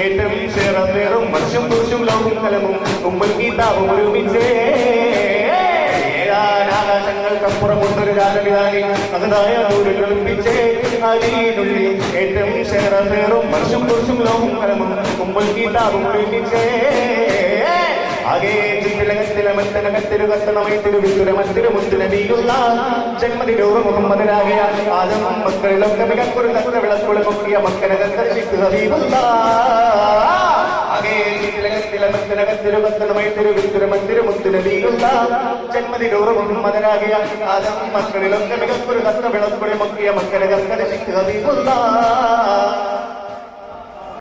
ഏറ്റവും ചേർന്നേറും വർഷം പുരുഷും ലോകം കലമും. കുമ്പൽ ഗീതാവും ഒരുമിച്ചേ. ഏതാനാകാശങ്ങൾക്കപ്പുറമുണ്ടൊരു രാജവിനാണി അതിനായൊരുപിച്ചേ അതിനുള്ളിൽ ഏറ്റവും ചേർന്നേറും വർഷം പുരുഷും ലോകം കലമും കുമ്പൽ കീട്ടാവും ഒരുമിച്ചേ ആകെ ജന്മദിനോറ് മുഹമ്മദനാകിയ ആദം മക്കളിലൊക്കെ കത്ത വിളക്കുള്ള മുക്കിയ മക്കനകത്തരിശിക്കുക ദീപല്ല ആകെ ചിത്തിലകത്തിലെ മത്തനകത്തിരു കത്തണമയത്തിരു വിത്തുരമത്തിരു മുത്തുനബിയുള്ള ജന്മദിനോറ് മുഹമ്മദനാകിയ ആദം മക്കളിലൊക്കെ മികപ്പൊരു കത്ത വിളക്കുള്ള മുക്കിയ മക്കനകത്തരിശിക്കുക ദീപല്ല